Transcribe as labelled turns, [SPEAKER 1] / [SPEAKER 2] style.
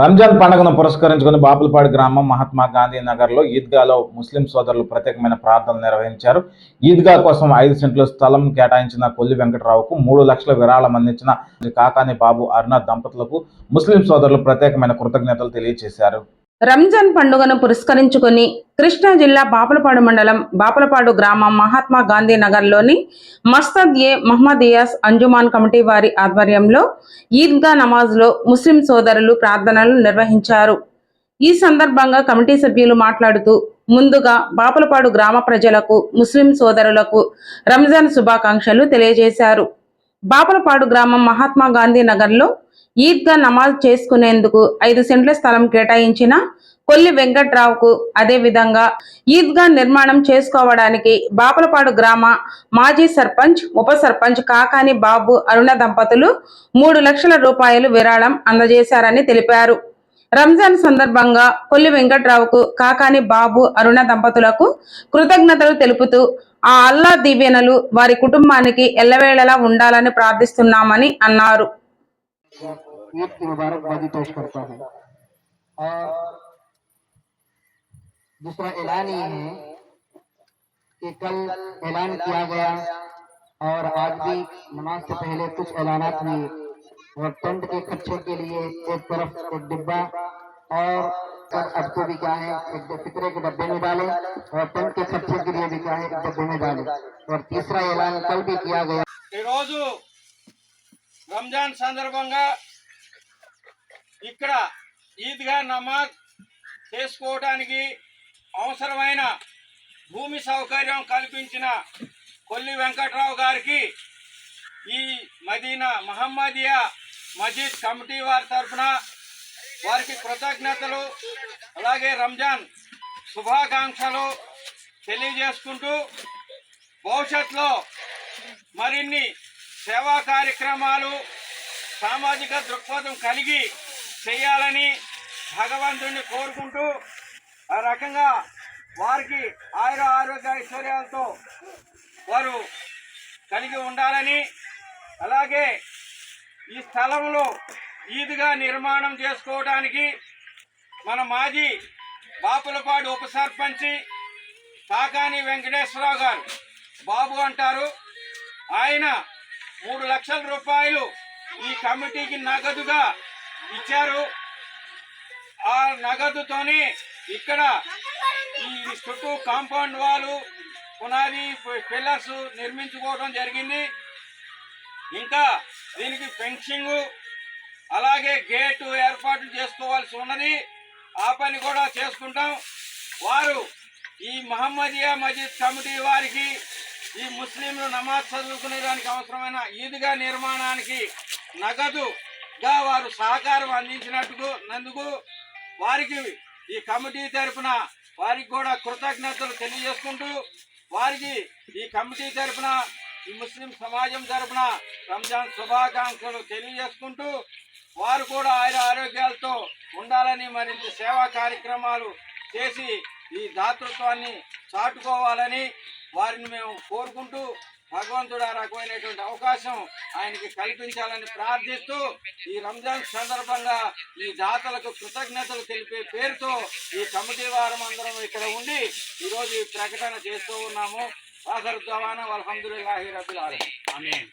[SPEAKER 1] రంజాన్ పండుగను పురస్కరించుకుని బాపులపాడు గ్రామం మహాత్మా గాంధీ నగర్లో ఈద్గాలో ముస్లిం సోదరులు ప్రత్యేకమైన ప్రార్థనలు నిర్వహించారు. ఈద్గా కోసం ఐదు సెంట్ల స్థలం కేటాయించిన కొల్లి వెంకటరావుకు మూడు లక్షల విరాళం అందించిన కాకాని బాబు అరుణ దంపతులకు ముస్లిం సోదరులు ప్రత్యేకమైన కృతజ్ఞతలు తెలియజేశారు.
[SPEAKER 2] రంజాన్ పండుగను పురస్కరించుకొని కృష్ణా జిల్లా బాపులపాడు మండలం బాపులపాడు గ్రామం మహాత్మా గాంధీ నగర్లోని మస్తద్ ఏ మహమ్మదియాస్ అంజుమాన్ కమిటీ వారి ఆధ్వర్యంలో ఈద్గా నమాజ్లో ముస్లిం సోదరులు ప్రార్థనలు నిర్వహించారు. ఈ సందర్భంగా కమిటీ సభ్యులు మాట్లాడుతూ ముందుగా బాపులపాడు గ్రామ ప్రజలకు ముస్లిం సోదరులకు రంజాన్ శుభాకాంక్షలు తెలియజేశారు. బాపులపాడు గ్రామం మహాత్మా గాంధీ నగర్లో ఈద్గా నమాజ్ చేసుకునేందుకు ఐదు సెంట్ల స్థలం కేటాయించిన కొల్లి వెంకట్రావుకు అదేవిధంగా ఈద్గా నిర్మాణం చేసుకోవడానికి బాపులపాడు గ్రామ మాజీ సర్పంచ్ ఉప సర్పంచ్ కాకాని బాబు అరుణ దంపతులు మూడు లక్షల రూపాయలు విరాళం అందజేశారని తెలిపారు. రంజాన్ సందర్భంగా కొల్లి వెంకట్రావుకు కాకాని బాబు అరుణ దంపతులకు కృతజ్ఞతలు తెలుపుతూ ఆ అల్లా దీవెనలు వారి కుటుంబానికి ఎల్లవేళలా ఉండాలని ప్రార్థిస్తున్నామని అన్నారు.
[SPEAKER 3] ईद की मुबारकबादी पेश करता हूँ और दूसरा ऐलान ये है कि कल ऐलान किया गया और आज भी नमाज से पहले कुछ ऐलानात हुए और टेंट के खर्चे के लिए एक तरफ एक डिब्बा और और अब को भी क्या है एक फिक्रे के डब्बे में डाले और टेंट के खर्चे के लिए भी क्या है एक डब्बे में डाले और तीसरा ऐलान कल भी किया गया
[SPEAKER 4] ఈరోజు రంజాన్ సందర్భంగా ఇక్కడ ఈద్గా నమాజ్ చేసుకోవడానికి అవసరమైన భూమి సౌకర్యం కల్పించిన కొల్లి వెంకట్రావు గారికి ఈ మదీనా మహమ్మదియా మజీద్ కమిటీ వారి తరఫున వారికి కృతజ్ఞతలు అలాగే రంజాన్ శుభాకాంక్షలు తెలియజేసుకుంటూ భవిష్యత్తులో మరిన్ని సేవా కార్యక్రమాలు సామాజిక దృక్పథం కలిగి చేయాలని భగవంతుడిని కోరుకుంటూ ఆ రకంగా వారికి ఆయుర ఆరోగ్య ఐశ్వర్యాలతో వారు కలిగి ఉండాలని అలాగే ఈ స్థలంలో ఈదుగా నిర్మాణం చేసుకోవడానికి మన మాజీ బాపులపాడు ఉప సర్పంచి కాకాని వెంకటేశ్వరరావు గారు బాబు అంటారు. ఆయన మూడు లక్షల రూపాయలు ఈ కమిటీకి నగదుగా ఇచ్చారు. ఆ నగదుతోని ఇక్కడ ఈ చుట్టూ కాంపౌండ్ వాళ్ళు పునాది పిల్లర్స్ నిర్మించుకోవడం జరిగింది. ఇంకా దీనికి ఫెన్సింగ్ అలాగే గేటు ఏర్పాట్లు చేసుకోవాల్సి ఉన్నది. ఆ పని కూడా చేసుకుంటాం వారు ఈ మహమ్మదియా మజీద్ కమిటీ వారికి ఈ ముస్లింలు నమాజ్ చదువుకునే దానికి అవసరమైన ఈద్గా నిర్మాణానికి నగదు గా వారు సహకారం అందించినట్టుకు నందుకు వారికి ఈ కమిటీ తరపున వారికి కూడా కృతజ్ఞతలు తెలియజేసుకుంటూ వారికి ఈ కమిటీ తరపున ఈ ముస్లిం సమాజం తరఫున రంజాన్ శుభాకాంక్షలు తెలియజేసుకుంటూ వారు కూడా ఆయన ఆరోగ్యాలతో ఉండాలని మరింత సేవా కార్యక్రమాలు చేసి ఈ దాతృత్వాన్ని చాటుకోవాలని వారిని మేము కోరుకుంటూ భగవంతుడు ఆ రకమైనటువంటి అవకాశం ఆయనకి కల్పించాలని ప్రార్థిస్తూ ఈ రంజాన్ సందర్భంగా ఈ దాతలకు కృతజ్ఞతలు తెలిపే పేరుతో ఈ కమిటీ వారం అందరం ఇక్కడ ఉండి ఈరోజు ఈ ప్రకటన చేస్తూ ఉన్నాము. ఆఖరు దవానా అల్హమ్దుల్లాహి రబిల్ ఆలమీన్.